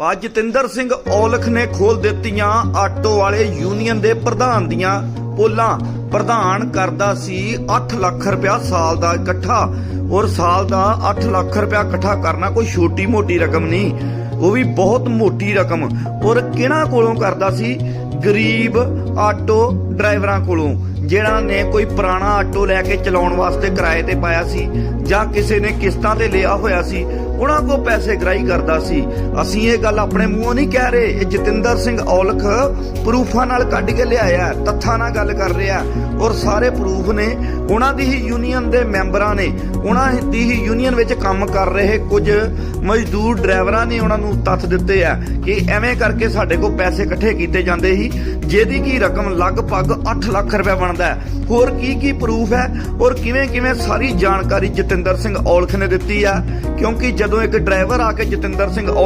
ਪਾ ਜਤਿੰਦਰ ਸਿੰਘ ਔਲਖ ਨੇ ਖੋਲ ਦਿੱਤੀਆਂ ਆਟੋ ਵਾਲੇ ਯੂਨੀਅਨ ਦੇ ਪ੍ਰਧਾਨ ਦੀਆਂ ਪੋਲਾਂ। ਪ੍ਰਧਾਨ ਕਰਦਾ ਸੀ 8 ਲੱਖ ਰੁਪਇਆ ਸਾਲ ਦਾ ਇਕੱਠਾ। ਔਰ ਸਾਲ ਦਾ 8 ਲੱਖ ਰੁਪਇਆ ਇਕੱਠਾ ਕਰਨਾ ਕੋਈ ਛੋਟੀ ਮੋਟੀ ਰਕਮ ਨਹੀਂ, ਉਹ ਵੀ ਬਹੁਤ ਮੋਟੀ ਰਕਮ। ਔਰ ਕਿਹਨਾਂ ਕੋਲੋਂ ਕਰਦਾ ਸੀ? ਗਰੀਬ ਆਟੋ ਡਰਾਈਵਰਾਂ ਕੋਲੋਂ ਜਿਹੜਾ ਨੇ ਕੋਈ ਪੁਰਾਣਾ ਆਟੋ ਲੈ ਕੇ ਚਲਾਉਣ ਵਾਸਤੇ ਕਿਰਾਏ ਤੇ ਪਾਇਆ ਸੀ ਜਾਂ ਕਿਸੇ ਨੇ ਕਿਸ਼ਤਾਂ ਤੇ ਲਿਆ ਹੋਇਆ ਸੀ। ਉਹਨਾਂ ਕੋ ਪੈਸੇ ਗ੍ਰਾਈ ਕਰਦਾ ਸੀ। ਅਸੀਂ ਇਹ ਗੱਲ ਆਪਣੇ ਮੂੰਹੋਂ ਨਹੀਂ ਕਹਿ ਰਹੇ। ਇਹ ਜਤਿੰਦਰ ਸਿੰਘ ਔਲਖ ਪ੍ਰੂਫਾਂ ਨਾਲ ਕੱਢ ਕੇ ਲਿਆਇਆ ਹੈ, ਤੱਥਾਂ ਨਾਲ ਗੱਲ ਕਰ ਰਿਹਾ ਔਰ ਸਾਰੇ ਪ੍ਰੂਫ ਨੇ ਉਹਨਾਂ ਦੀ ਹੀ ਯੂਨੀਅਨ ਦੇ ਮੈਂਬਰਾਂ ਨੇ ਉਹਨਾਂ ਦੀ ਹੀ ਯੂਨੀਅਨ ਵਿੱਚ ਕੰਮ ਕਰ ਰਹੇ ਕੁਝ ਮਜ਼ਦੂਰ ਡਰਾਈਵਰਾਂ ਨੇ ਉਹਨਾਂ ਨੂੰ ਤੱਥ ਦਿੱਤੇ ਆ ਕਿ ਐਵੇਂ ਕਰਕੇ ਸਾਡੇ ਕੋਲ ਪੈਸੇ ਇਕੱਠੇ ਕੀਤੇ ਜਾਂਦੇ ਸੀ ਜਿਹਦੀ ਕੀ ਰਕਮ ਲਗਭਗ 8 ਲੱਖ ਰੁਪਏ ਬਣਦਾ ਹੋਰ ਕੀ ਕੀ ਪ੍ਰੂਫ ਹੈ? ਔਰ ਕਿਵੇਂ ਕਿਵੇਂ ਸਾਰੀ ਜਾਣਕਾਰੀ ਜਤਿੰਦਰ ਸਿੰਘ ਔਲਖ ਨੇ ਦਿੱਤੀ ਆ? ਕਿਉਂਕਿ ਜਦੋਂ ਇੱਕ ਡਰਾਈਵਰ ਆ ਕੇ ਜਤਿੰਦਰ ਸਿੰਘ ਔਲਖ